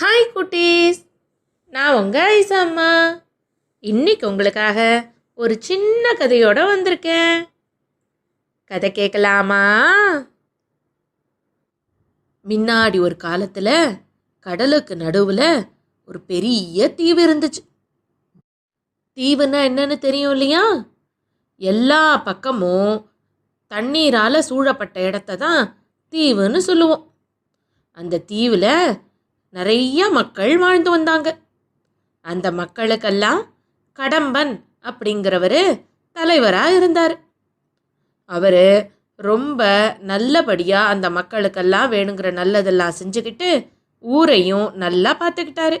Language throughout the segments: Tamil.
ஹாய் குட்டீஸ். நான் உங்கள் ஐசாம்மா இன்னைக்கு உங்களுக்காக ஒரு சின்ன கதையோட வந்திருக்கேன். கதை கேட்கலாமா? முன்னாடி ஒரு காலத்தில் கடலுக்கு நடுவில் ஒரு பெரிய தீவு இருந்துச்சு. தீவுன்னா என்னன்னு தெரியும் இல்லையா? எல்லா பக்கமும் தண்ணீரால் சூழப்பட்ட இடத்த தான் தீவுன்னு சொல்லுவோம். அந்த தீவில் நிறைய மக்கள் வாழ்ந்து வந்தாங்க. அந்த மக்களுக்கெல்லாம் கடம்பன் அப்படிங்கிறவர் தலைவராக இருந்தார். அவர் ரொம்ப நல்லபடியாக அந்த மக்களுக்கெல்லாம் வேணுங்கிற நல்லதெல்லாம் செஞ்சுக்கிட்டு ஊரையும் நல்லா பார்த்துக்கிட்டாரு.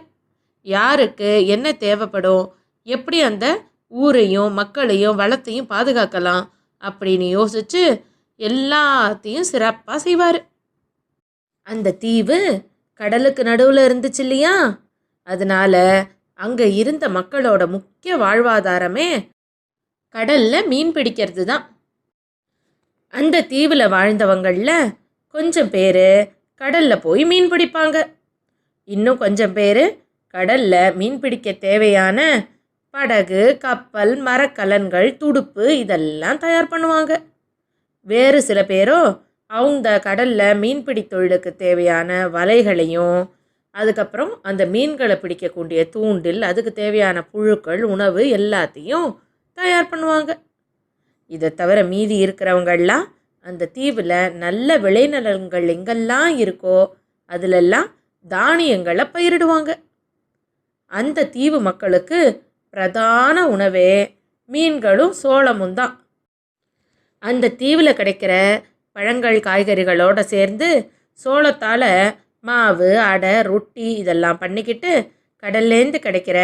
யாருக்கு என்ன தேவைப்படும் எப்படி அந்த ஊரையும் மக்களையும் வளத்தையும் பாதுகாக்கலாம் அப்படின்னு யோசிச்சு எல்லாத்தையும் சிறப்பாக செய்வார். அந்த தீவு கடலுக்கு நடுவில் இருந்துச்சு இல்லையா? அதனால அங்கே இருந்த மக்களோட முக்கிய வாழ்வாதாரமே கடலில் மீன் பிடிக்கிறது தான் அந்த தீவில் வாழ்ந்தவங்களில் கொஞ்சம் பேர் கடலில் போய் மீன் பிடிப்பாங்க. இன்னும் கொஞ்சம் பேர் கடலில் மீன் பிடிக்க தேவையான படகு கப்பல் மரக்கலன்கள் துடுப்பு இதெல்லாம் தயார் பண்ணுவாங்க. வேறு சில பேரோ அவங்க கடலில் மீன்பிடி தொழிலுக்கு தேவையான வலைகளையும் அதுக்கப்புறம் அந்த மீன்களை பிடிக்கக்கூடிய தூண்டில் அதுக்கு தேவையான புழுக்கள் உணவு எல்லாத்தையும் தயார் பண்ணுவாங்க. இதை தவிர மீதி இருக்கிறவங்கள்லாம் அந்த தீவில் நல்ல விளைநிலங்கள் எங்கெல்லாம் இருக்கோ அதிலெல்லாம் தானியங்களை பயிரிடுவாங்க. அந்த தீவு மக்களுக்கு பிரதான உணவே மீன்களும் சோளமும் தான். அந்த தீவில் கிடைக்கிற பழங்கள் காய்கறிகளோடு சேர்ந்து சோளத்தால் மாவு அடை ரொட்டி இதெல்லாம் பண்ணிக்கிட்டு கடல்லேருந்து கிடைக்கிற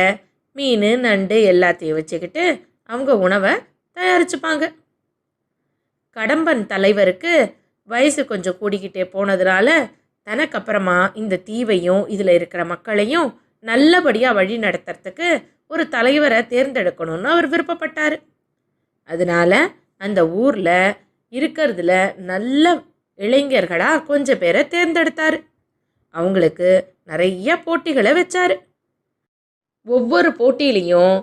மீன் நண்டு எல்லாத்தையும் வச்சுக்கிட்டு அவங்க உணவை தயாரிச்சுப்பாங்க. கடம்பன் தலைவருக்கு வயசு கொஞ்சம் கூடிக்கிட்டே போனதுனால தனக்கு அப்புறமா இந்த தீவையும் இதில் இருக்கிற மக்களையும் நல்லபடியாக வழி நடத்துறதுக்கு ஒரு தலைவரை தேர்ந்தெடுக்கணும்னு அவர் விருப்பப்பட்டார். அதனால அந்த ஊரில் இருக்கிறதுல நல்ல இளைஞர்களாக கொஞ்சம் பேரை தேர்ந்தெடுத்தார். அவங்களுக்கு நிறைய போட்டிகளை வச்சார். ஒவ்வொரு போட்டியிலையும்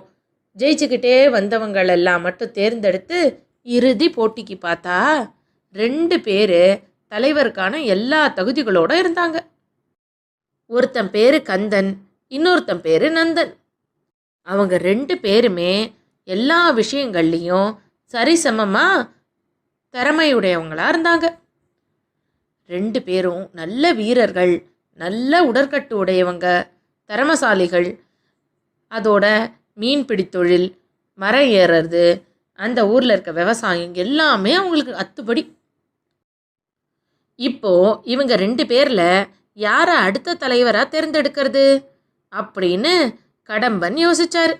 ஜெயிச்சுக்கிட்டே வந்தவங்களெல்லாம் மட்டும் தேர்ந்தெடுத்து இறுதி போட்டிக்கு பார்த்தா ரெண்டு பேர் தலைவருக்கான எல்லா தகுதிகளோடு இருந்தாங்க. ஒருத்தன் பேர் கந்தன் இன்னொருத்தன் பேர் நந்தன். அவங்க ரெண்டு பேருமே எல்லா விஷயங்கள்லேயும் சரிசமமாக திறமையுடையவங்களா இருந்தாங்க. ரெண்டு பேரும் நல்ல வீரர்கள் நல்ல உடற்கட்டு உடையவங்க திறமசாலிகள். அதோட மீன் தொழில் மரம் ஏறுறது அந்த ஊரில் இருக்க விவசாயம் எல்லாமே அவங்களுக்கு அத்துப்படி. இப்போ இவங்க ரெண்டு பேரில் யாரை அடுத்த தலைவராக தேர்ந்தெடுக்கிறது அப்படின்னு கடம்பன் யோசிச்சார்.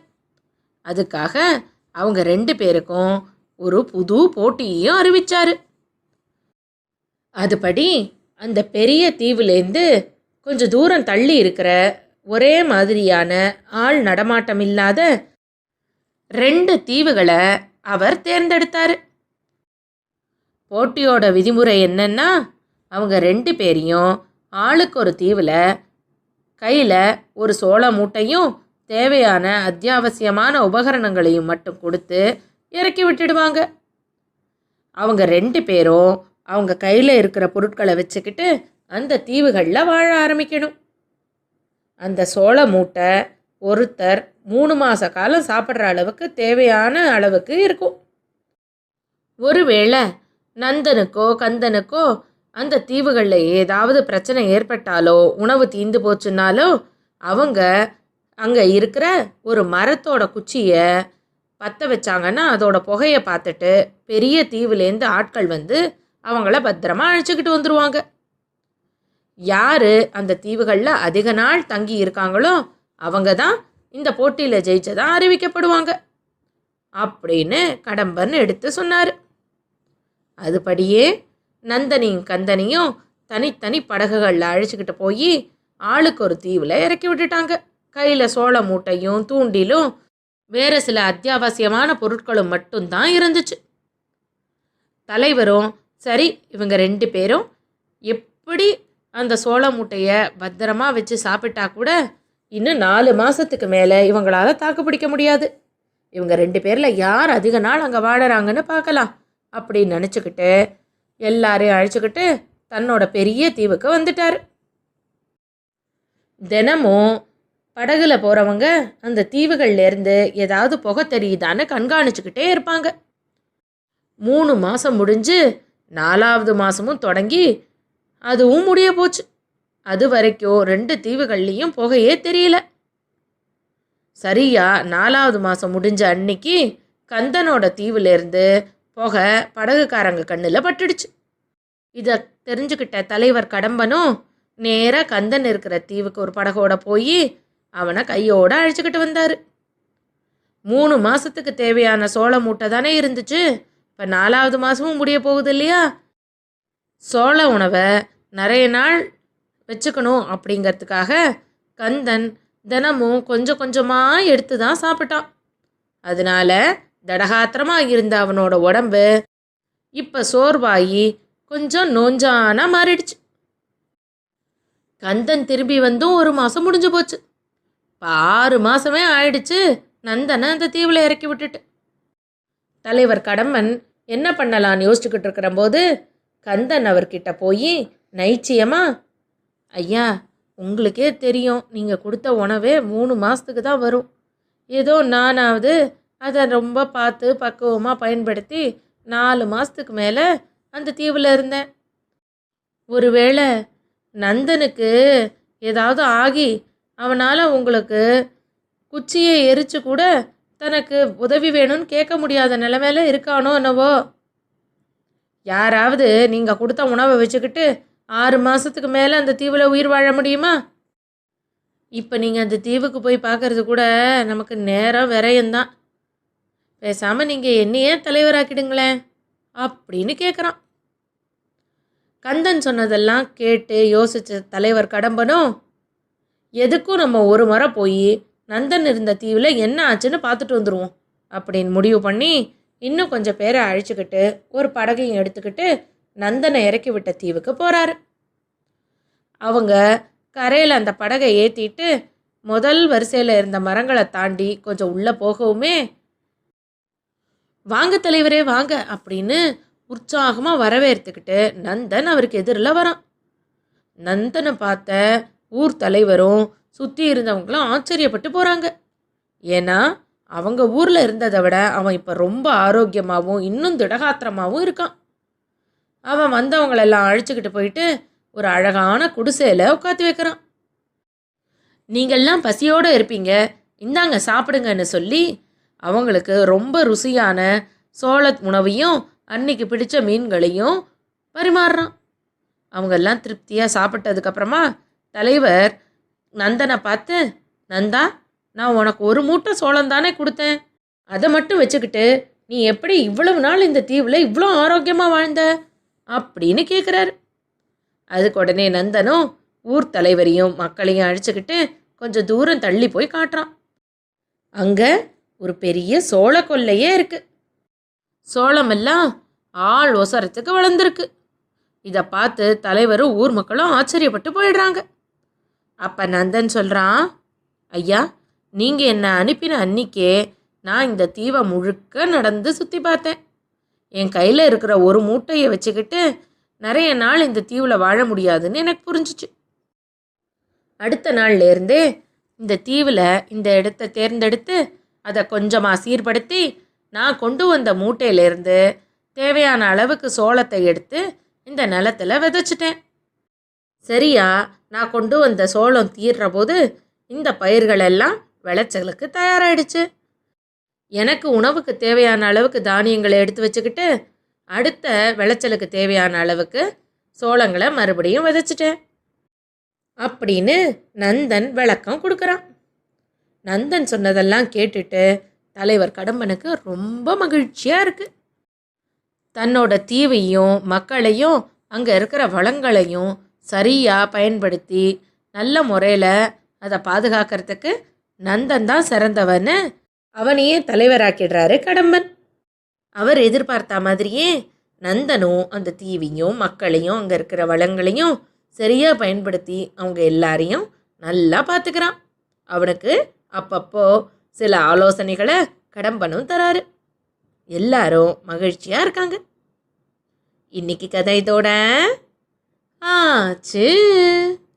அதுக்காக அவங்க ரெண்டு பேருக்கும் ஒரு புது போட்டியையும் அறிவிச்சாரு. அதுபடி அந்த பெரிய தீவுலேருந்து கொஞ்சம் தூரம் தள்ளி இருக்கிற ஒரே மாதிரியான ஆள் நடமாட்டம் இல்லாத ரெண்டு தீவுகளை அவர் தேர்ந்தெடுத்தார். போட்டியோட விதிமுறை என்னன்னா அவங்க ரெண்டு பேரையும் ஆளுக்கு ஒரு தீவில் கையில் ஒரு சோள மூட்டையும் தேவையான அத்தியாவசியமான உபகரணங்களையும் மட்டும் கொடுத்து இறக்கி விட்டுடுவாங்க. அவங்க ரெண்டு பேரும் அவங்க கையில் இருக்கிற பொருட்களை வச்சுக்கிட்டு அந்த தீவுகளில் வாழ ஆரம்பிக்கணும். அந்த சோள மூட்டை ஒருத்தர் மூணு மாத காலம் சாப்பிட்ற அளவுக்கு தேவையான அளவுக்கு இருக்கும். ஒருவேளை நந்தனுக்கோ கந்தனுக்கோ அந்த தீவுகளில் ஏதாவது பிரச்சனை ஏற்பட்டாலோ உணவு தீந்து போச்சுன்னாலோ அவங்க அங்கே இருக்கிற ஒரு மரத்தோட குச்சியை பற்ற வச்சாங்கன்னா அதோட புகையை பார்த்துட்டு பெரிய தீவுலேருந்து ஆட்கள் வந்து அவங்கள பத்திரமா அழைச்சிக்கிட்டு வந்துடுவாங்க யார் அந்த தீவுகளில் அதிக நாள் தங்கி இருக்காங்களோ அவங்க தான் இந்த போட்டியில் ஜெயிச்சதா அறிவிக்கப்படுவாங்க. அப்படின்னு கடம்பன் எடுத்து சொன்னார். அதுபடியே நந்தனியும் கந்தனியும் தனித்தனி படகுகளில் அழைச்சிக்கிட்டு போய் ஆளுக்கு ஒரு தீவில் இறக்கி விட்டுட்டாங்க. கையில் சோள மூட்டையும் தூண்டிலும் வேறு சில அத்தியாவசியமான பொருட்களும் மட்டும்தான் இருந்துச்சு. தலைவரும் சரி இவங்க ரெண்டு பேரும் எப்படி அந்த சோள மூட்டையை பத்திரமா வச்சு சாப்பிட்டா கூட இன்னும் நாலு மாதத்துக்கு மேலே இவங்களால தாக்கு பிடிக்க முடியாது. இவங்க ரெண்டு பேரில் யார் அதிக நாள் அங்கே வாழறாங்கன்னு பார்க்கலாம் அப்படின்னு நினச்சிக்கிட்டு எல்லாரையும் அழைச்சிக்கிட்டு தன்னோட பெரிய தீவுக்கு வந்துட்டார். தினமும் படகுல போகிறவங்க அந்த தீவுகள்லேருந்து ஏதாவது புகை தெரியுதான்னு கண்காணிச்சுக்கிட்டே இருப்பாங்க. மூணு மாதம் முடிஞ்சு நாலாவது மாதமும் தொடங்கி அதுவும் முடிய போச்சு. அது வரைக்கும் ரெண்டு தீவுகள்லேயும் புகையே தெரியல. சரியா நாலாவது மாதம் முடிஞ்ச அன்னைக்கு கந்தனோட தீவுலேருந்து புகை படகுக்காரங்க கண்ணில் பட்டுடுச்சு. இதை தெரிஞ்சுக்கிட்ட தலைவர் கடம்பனும் நேராக கந்தன் இருக்கிற தீவுக்கு ஒரு படகோட போய் அவனை கையோடு அழைச்சிக்கிட்டு வந்தார். மூணு மாதத்துக்கு தேவையான சோள மூட்டை தானே இருந்துச்சு. இப்போ நாலாவது மாதமும் முடிய போகுது இல்லையா? சோள உணவை நிறைய நாள் வச்சுக்கணும் அப்படிங்கிறதுக்காக கந்தன் தினமும் கொஞ்சம் கொஞ்சமாக எடுத்து தான் சாப்பிட்டான். அதனால தடகாத்திரமாக இருந்த அவனோட உடம்பு இப்போ சோர்வாகி கொஞ்சம் நோஞ்சானா மாறிடுச்சு. கந்தன் திரும்பி வந்தும் ஒரு மாதம் முடிஞ்சு போச்சு. இப்போ ஆறு மாதமே ஆயிடுச்சு. நந்தனை அந்த தீவில் இறக்கி விட்டுட்டு. தலைவர் கடம்பன் என்ன பண்ணலான்னு யோசிச்சுக்கிட்டு இருக்கிற போது கந்தன் அவர்கிட்ட போய் நைச்சியமா ஐயா உங்களுக்கே தெரியும் நீங்கள் கொடுத்த உணவே மூணு மாதத்துக்கு தான் வரும். ஏதோ நானாவது அதை ரொம்ப பார்த்து பக்குவமாக பயன்படுத்தி நாலு மாதத்துக்கு மேலே அந்த தீவில் இருந்தேன். ஒருவேளை நந்தனுக்கு ஏதாவது ஆகி அவனால் உங்களுக்கு குச்சியை எரிச்சு கூட தனக்கு உதவி வேணும்னு கேட்க முடியாத நிலைமையில இருக்கானோ என்னவோ? யாராவது நீங்கள் கொடுத்த உணவை வச்சுக்கிட்டு ஆறு மாதத்துக்கு மேலே அந்த தீவில் உயிர் வாழ முடியுமா? இப்போ நீங்கள் அந்த தீவுக்கு போய் பார்க்கறது கூட நமக்கு நேரம் விரயம்தான். பேசாமல் நீங்கள் என்னையே தலைவராக்கிடுங்களேன் அப்படின்னு கேட்குறான் கந்தன் சொன்னதெல்லாம் கேட்டு யோசிச்ச தலைவர் கடம்பனும் எதுக்கும் நம்ம ஒரு முறை போய் நந்தன் இருந்த தீவில் என்ன ஆச்சுன்னு பார்த்துட்டு வந்துடுவோம் அப்படின்னு முடிவு பண்ணி இன்னும் கொஞ்சம் பேரை அழைச்சிக்கிட்டு ஒரு படகையும் எடுத்துக்கிட்டு நந்தனை இறக்கி விட்ட தீவுக்கு போகிறாரு அவங்க கரையில் அந்த படகை ஏற்றிட்டு முதல் வரிசையில் இருந்த மரங்களை தாண்டி கொஞ்சம் உள்ளே போகவுமே வாங்க தலைவரே வாங்க அப்படின்னு உற்சாகமாக வரவேற்றுக்கிட்டு நந்தன் அவருக்கு எதிரில் வரான். நந்தனை பார்த்த ஊர் தலைவரும் சுற்றி இருந்தவங்களும் ஆச்சரியப்பட்டு போகிறாங்க ஏன்னா அவங்க ஊரில் இருந்ததை விட அவன் இப்போ ரொம்ப ஆரோக்கியமாகவும் இன்னும் திடகாத்திரமாகவும் இருக்கான். அவன் வந்தவங்களெல்லாம் அழைச்சிக்கிட்டு போயிட்டு ஒரு அழகான குடிசையில் உட்காந்து வைக்கிறான். நீங்கள்லாம் பசியோடு இருப்பீங்க. இந்தாங்க சாப்பிடுங்கன்னு சொல்லி அவங்களுக்கு ரொம்ப ருசியான சோள உணவையும் அன்னைக்கு பிடித்த மீன்களையும் பரிமாறுறான். அவங்கெல்லாம் திருப்தியாக சாப்பிட்டதுக்கப்புறமா தலைவர் நந்தனை பார்த்து நந்தா நான் உனக்கு ஒரு மூட்டை சோளம் தானே கொடுத்தேன். அதை மட்டும் வச்சுக்கிட்டு நீ எப்படி இவ்வளவு நாள் இந்த தீவில் இவ்வளோ ஆரோக்கியமாக வாழ்ந்த? அப்படின்னு கேட்குறாரு அதுக்கு உடனே நந்தனும் ஊர் தலைவரையும் மக்களையும் அழைச்சிக்கிட்டு கொஞ்சம் தூரம் தள்ளி போய் காட்டுறான். அங்கே ஒரு பெரிய சோள கொல்லையே இருக்கு. சோளமெல்லாம் ஆள் ஒசரத்துக்கு வளர்ந்துருக்கு. இதை பார்த்து தலைவரும் ஊர் மக்களும் ஆச்சரியப்பட்டு போயிடுறாங்க. அப்போ நந்தன் சொல்கிறான் ஐயா நீங்கள் என்னை அனுப்பின அன்னிக்கே நான் இந்த தீவை முழுக்க நடந்து சுற்றி பார்த்தேன். என் கையில் இருக்கிற ஒரு மூட்டையை வச்சுக்கிட்டு நிறைய நாள் இந்த தீவில் வாழ முடியாதுன்னு எனக்கு புரிஞ்சிச்சு. அடுத்த நாள்லேருந்தே இந்த தீவில் இந்த இடத்த தேர்ந்தெடுத்து அதை கொஞ்சமாக சீர்படுத்தி நான் கொண்டு வந்த மூட்டையிலேருந்து தேவையான அளவுக்கு சோளத்தை எடுத்து இந்த நிலத்துல விதைச்சிட்டேன். சரியா? நான் கொண்டு வந்த சோளம் தீர்ற போது இந்த பயிர்களெல்லாம் விளைச்சலுக்கு தயாராகிடுச்சு எனக்கு உணவுக்கு தேவையான அளவுக்கு தானியங்களை எடுத்து வச்சுக்கிட்டு அடுத்த விளைச்சலுக்கு தேவையான அளவுக்கு சோளங்களை மறுபடியும் விதைச்சிட்டேன். அப்படின்னு நந்தன் விளக்கம் கொடுக்குறான். நந்தன் சொன்னதெல்லாம் கேட்டுட்டு தலைவர் கடம்பனுக்கு ரொம்ப மகிழ்ச்சியாக இருக்குது தன்னோட தீவையும் மக்களையும் அங்கே இருக்கிற வளங்களையும் சரியாக பயன்படுத்தி நல்ல முறையில் அதை பாதுகாக்கிறதுக்கு நந்தன் தான் சிறந்தவன்னு அவனையே தலைவராக்கிடுறாரு கடம்பன். அவர் எதிர்பார்த்த மாதிரியே நந்தனும் அந்த தீவையும் மக்களையும் அங்கே இருக்கிற வளங்களையும் சரியாக பயன்படுத்தி அவங்க எல்லாரையும் நல்லா பார்த்துக்கிறான் அவனுக்கு அப்பப்போ சில ஆலோசனைகளை கடம்பனும் தராரு. எல்லாரும் மகிழ்ச்சியாக இருக்காங்க. இன்னைக்கு கதை இதோட あーちゅー。